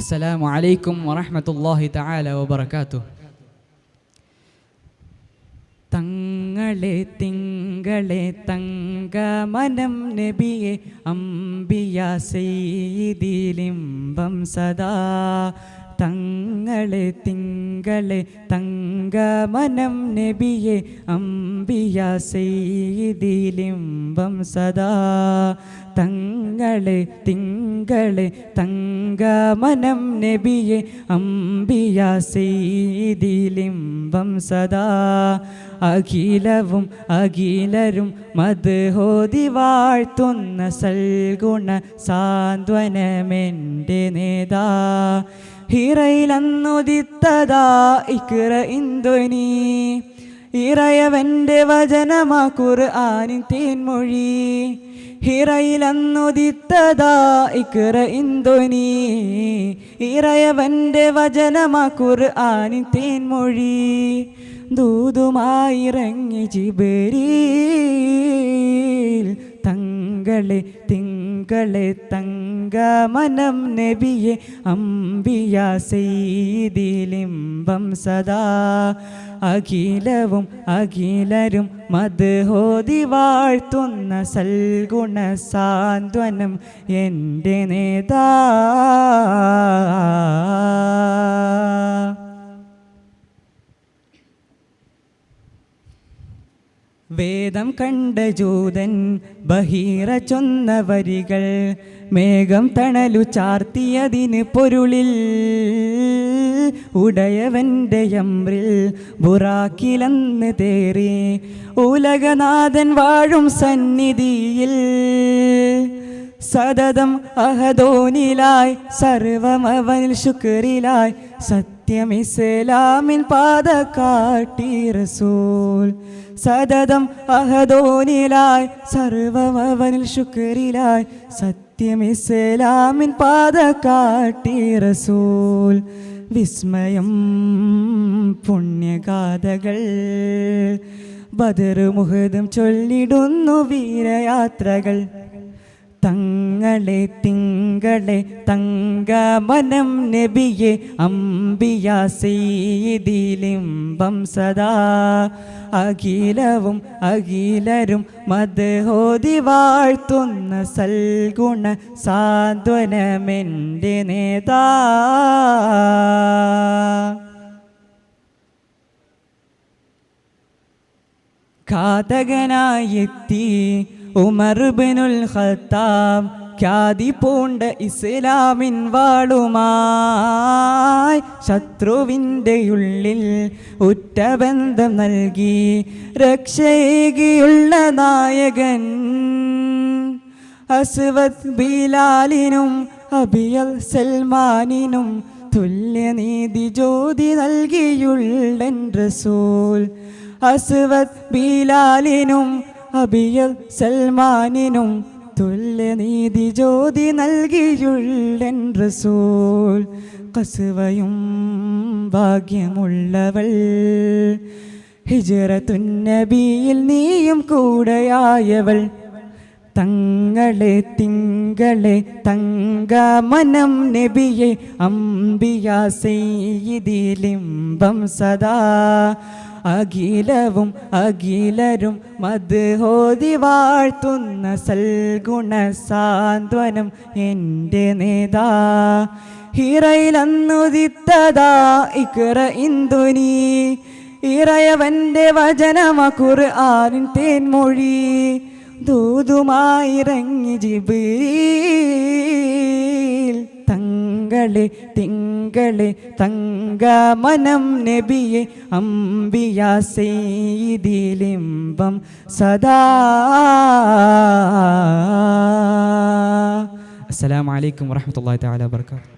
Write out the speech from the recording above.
അസ്സലാമു അലൈക്കും വറഹമത്തല്ലാഹി തആല വബറകാതുഹു. തങ്ങളെ തിങ്കളെ തങ്ക മനം നബിയെ അംബിയ സെയ്തിലിംബം സദാ. തങ്ങളെ തിങ്കളെ തങ്ക മനം നബിയെ അംബിയ സെയ്തിലിംബം സദാ. തങ്ങളെ തിങ്ക തിങ്കളെ തങ്കമനം നബിയെ അമ്പിയ സീതിലിംബം സദാ. അഖിലവും അഖിലരും മദ്ഹോതി വാഴ്ത്തുന്ന സൽഗുണ സാന്ത്വനമെന്റെ നേതാ. ഹിറയിലന്നുദിത്തതാ ഇക്ര ഇന്ദ്വനി ഇറയവന്റെ വചനമാ ഖുർആനിൻ തേൻമൊഴി. ഹിറയിലന്നുദിത്തതാ ഇക്ര ഇന്ദുനി. ഇറയവന്റെ വചനമാ ഖുർആനിൻ തേൻമൊഴി. ദൂതുമായിറങ്ങി ജിബരീൽ തങ്കളെ തിങ്കളെ തങ്കമനം നബിയെ അമ്പിയ സെയ്തിലിംബം സദാ. അഖിലവും അഖിലരും മദ്ഹോതി വാഴ്ത്തുന്ന സൽഗുണ സാന്ത്വനം എന്റെ നേതാ. വേദം കണ്ട ജൂതൻ ബഹീറ ചൊന്ന വരികൾ മേഘം തണലു ചാർത്തിയതിന് പൊരുളിൽ. ഉടയവന്റെ അമ്രിൽ ബുറാക്കിലെന്ന് തേറി ഉലകനാഥൻ വാഴും സന്നിധിയിൽ. സതതം അഹദോനിലായി സർവമവനിൽ ശുക്രിലായി സത്യം ഇസ്ലാമിൻ പാത കാട്ടി റസൂൽ. സതതം അഹദോനിലായി സർവമവനിൽ ശുക്രിലായി. സത്യം ഇസ്ലാമിൻ പാത കാട്ടി റസൂൽ. വിസ്മയം പുണ്യഗാഥകൾ. ബദർ മുഹദം ചൊല്ലിടുന്നു വീരയാത്രകൾ. തങ്ങളെ തിങ്കളെ തങ്കമനം നബിയെ അമ്പിയാ സീതിലിംബം സദാ. അഖിലവും അഖിലരും മദ്ഹോതി വാഴ്ത്തുന്ന സൽഗുണ സാന്ത്വനമെന്റെ നേതാ. ഘാതകനായെത്തി ഉമർബിനുൽ ഖത്താം ഖ്യാതി പൂണ്ട ഇസ്ലാമിൻ വാളുമായി ശത്രുവിന്റെ ഉള്ളിൽ ഉറ്റബന്ധം നൽകി രക്ഷയുകയുള്ള നായകൻ അസ്വദ് ബിലാലിനും അബിയൽ സൽമാനിനും തുല്യനീതി ജ്യോതി നൽകിയുള്ളൻ റസൂൽ. അസ്വദ് ബിലാലിനും അബിയൽ സൽമാനിനും തുല്യനീതി ജ്യോതി നൽകിയുള്ളൻ റസൂൽ. കസുവയും ഭാഗ്യമുള്ളവൾ. ഹിജറത്തുന്നബിയിൽ നീയും കൂടെയായവൾ. തങ്ങളെ തിങ്കളെ തങ്കമനം നബിയെ അമ്പിയ സെയ്തിലിംബം സദാ. അഖിലവും അഖിലരും മദ്ഹോതി വാഴ്ത്തുന്ന സൽഗുണ സാന്ത്വനം എന്റെ നേതാ. ഹിറയിലന്നുദിത്തതാ ഇക്ര ഇന്ദുനി. ഇറയവന്റെ വചനമ ഖുർആനിൻ തേൻമൊഴി. ദൂതുമായിറങ്ങി ജിബീൽ തങ്ങളെ തിങ്കളെ തങ്കമനം നബിയെ അമ്പിയാ സെയ്തിലിംബം സദാ. അസ്സലാമു അലൈക്കും വറഹ്മത്തുള്ളാഹി തആല വബറകാതുഹു.